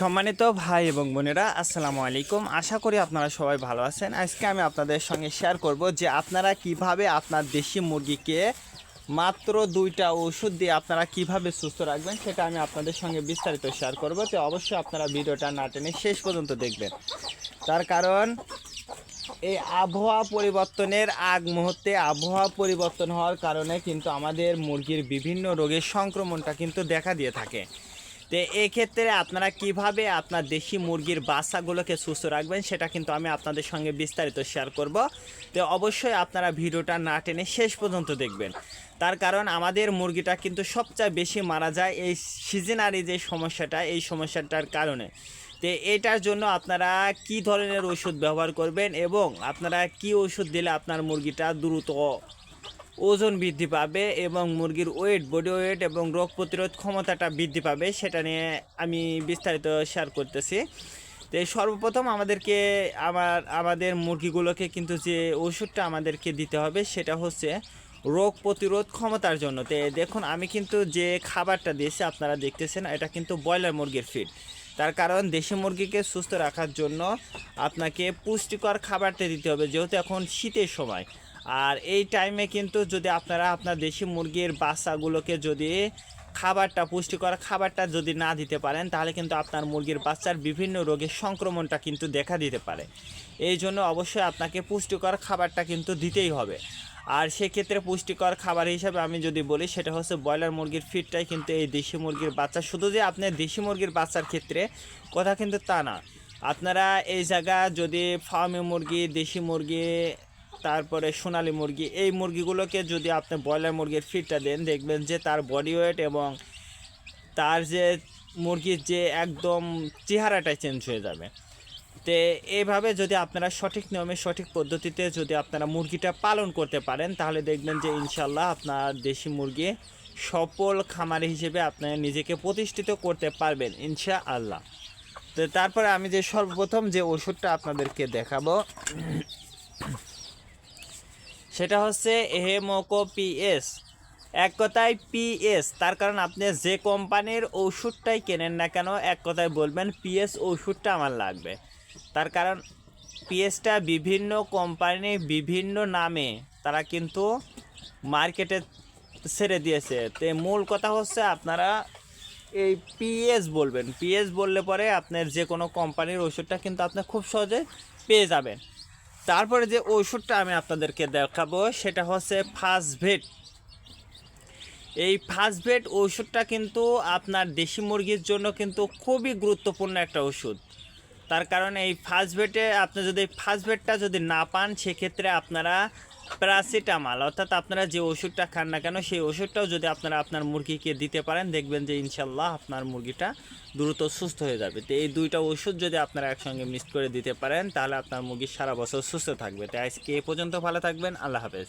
সম্মানিত ভাই এবং বোনেরা, আসসালামু আলাইকুম। আশা করি আপনারা সবাই ভালো আছেন। আজকে আমি আপনাদের সঙ্গে শেয়ার করব যে আপনারা কীভাবে আপনার দেশি মুরগিকে মাত্র দুইটা ওষুধ দিয়ে আপনারা কীভাবে সুস্থ রাখবেন, সেটা আমি আপনাদের সঙ্গে বিস্তারিত শেয়ার করব। তো অবশ্যই আপনারা ভিডিওটা না টেনে শেষ পর্যন্ত দেখবেন। তার কারণ, এই আবহাওয়া পরিবর্তনের আগ মুহূর্তে আবহাওয়া পরিবর্তন হওয়ার কারণে কিন্তু আমাদের মুরগির বিভিন্ন রোগের সংক্রমণটা কিন্তু দেখা দিয়ে থাকে। তো এক্ষেত্রে আপনারা কীভাবে আপনার দেশি মুরগির বাচ্চাগুলোকে সুস্থ রাখবেন সেটা কিন্তু আমি আপনাদের সঙ্গে বিস্তারিত শেয়ার করব। তো অবশ্যই আপনারা ভিডিওটা না টেনে শেষ পর্যন্ত দেখবেন। তার কারণ আমাদের মুরগিটা কিন্তু সবচেয়ে বেশি মারা যায় এই সিজনারি যে সমস্যাটা, এই সমস্যাটার কারণে। তো এটার জন্য আপনারা কি ধরনের ওষুধ ব্যবহার করবেন এবং আপনারা কি ওষুধ দিলে আপনার মুরগিটা দ্রুত ওজন বৃদ্ধি পাবে এবং মুরগির ওয়েট বডি ওয়েট এবং রোগ প্রতিরোধ ক্ষমতাটা বৃদ্ধি পাবে, সেটা নিয়ে আমি বিস্তারিত শেয়ার করতেছি। তো সর্বপ্রথম আমাদেরকে আমার, আমাদের মুরগিগুলোকে কিন্তু যে ওষুধটা আমাদেরকে দিতে হবে, সেটা হচ্ছে রোগ প্রতিরোধ ক্ষমতার জন্য। তো দেখুন, আমি কিন্তু যে খাবারটা দিয়েছি, আপনারা দেখতেছেন, এটা কিন্তু ব্রয়লার মুরগির ফিড তার কারণ দেশি মুরগিকে সুস্থ রাখার জন্য আপনাকে পুষ্টিকর খাবারটা দিতে হবে, যেহেতু এখন শীতের সময়। আর এই টাইমে কিন্তু যদি আপনারা আপনার দেশি মুরগির বাচ্চাগুলোকে যদি খাবারটা পুষ্টিকর খাবারটা যদি না দিতে পারেন, তাহলে কিন্তু আপনার মুরগির বাচ্চার বিভিন্ন রোগের সংক্রমণটা কিন্তু দেখা দিতে পারে। এই জন্য অবশ্যই আপনাকে পুষ্টিকর খাবারটা কিন্তু দিতেই হবে। আর সেক্ষেত্রে পুষ্টিকর খাবার হিসাবে আমি যদি বলি, সেটা হচ্ছে ব্রয়লার মুরগির ফিডটাই কিন্তু এই দেশি মুরগির বাচ্চা। শুধু যে আপনি দেশি মুরগির বাচ্চার ক্ষেত্রে, কথা কিন্তু তা না। আপনারা এই জায়গা যদি ফার্মে মুরগি, দেশি মুরগি তারপরে সোনালী মুরগি। এই মুরগিগুলোকে যদি আপনি ব্রয়লার মুরগির ফিডটা দেন, দেখবেন যে তার বডি ওয়েট এবং তার যে মুরগির যে একদম চেহারাটাই চেঞ্জ হয়ে যাবে। তো এইভাবে যদি আপনারা সঠিক নিয়মে, সঠিক পদ্ধতিতে যদি আপনারা মুরগিটা পালন করতে পারেন, তাহলে দেখবেন যে ইনশাল্লাহ আপনার দেশি মুরগি সফল খামারি হিসেবে আপনার নিজেকে প্রতিষ্ঠিত করতে পারবেন ইনশা আল্লাহ তো তারপরে আমি যে সর্বপ্রথম যে ওষুধটা আপনাদেরকে দেখাবো সেটা হচ্ছে হেমোকো পিএস এক কথায় পিএস তার কারণ আপনি যে কোম্পানির ওষুধটাই কেনেন না কেন, এক কথায় বলবেন পিএস ওষুধটা আমার লাগবে। তার কারণ পিএসটা বিভিন্ন কোম্পানি বিভিন্ন নামে তারা কিন্তু মার্কেটে ছেড়ে দিয়েছে। তো মূল কথা হচ্ছে আপনারা এই পিএস বলবেন। পিএস বললে পরে আপনার যে কোনো কোম্পানির ওষুধটা কিন্তু আপনি খুব সহজে পেয়ে যাবেন। তারপরে যে ওষুধটা আমি আপনাদেরকে দেখাবো, সেটা হচ্ছে ফাস্টভেট এই ফাস্টভেট ওষুধটা কিন্তু আপনার দেশি মুরগির জন্য কিন্তু খুবই গুরুত্বপূর্ণ একটা ওষুধ তার কারণ এই ফাস্টভেটে আপনি যদি ফাস্টভেটটা যদি না পান, সেক্ষেত্রে আপনারা প্যারাসিটামল অর্থাৎ আপনারা যে ওষুধটা খান না কেন, সেই ওষুধটাও যদি আপনারা আপনার মুরগিকে দিতে পারেন, দেখবেন যে ইনশাল্লাহ আপনার মুরগিটা দ্রুত সুস্থ হয়ে যাবে। তো এই দুইটা ওষুধ যদি আপনারা একসঙ্গে মিক্স করে দিতে পারেন, তাহলে আপনার মুরগি সারা বছর সুস্থ থাকবে। তাই আজকে এ পর্যন্ত ভালো থাকবেন, আল্লাহ হাফেজ।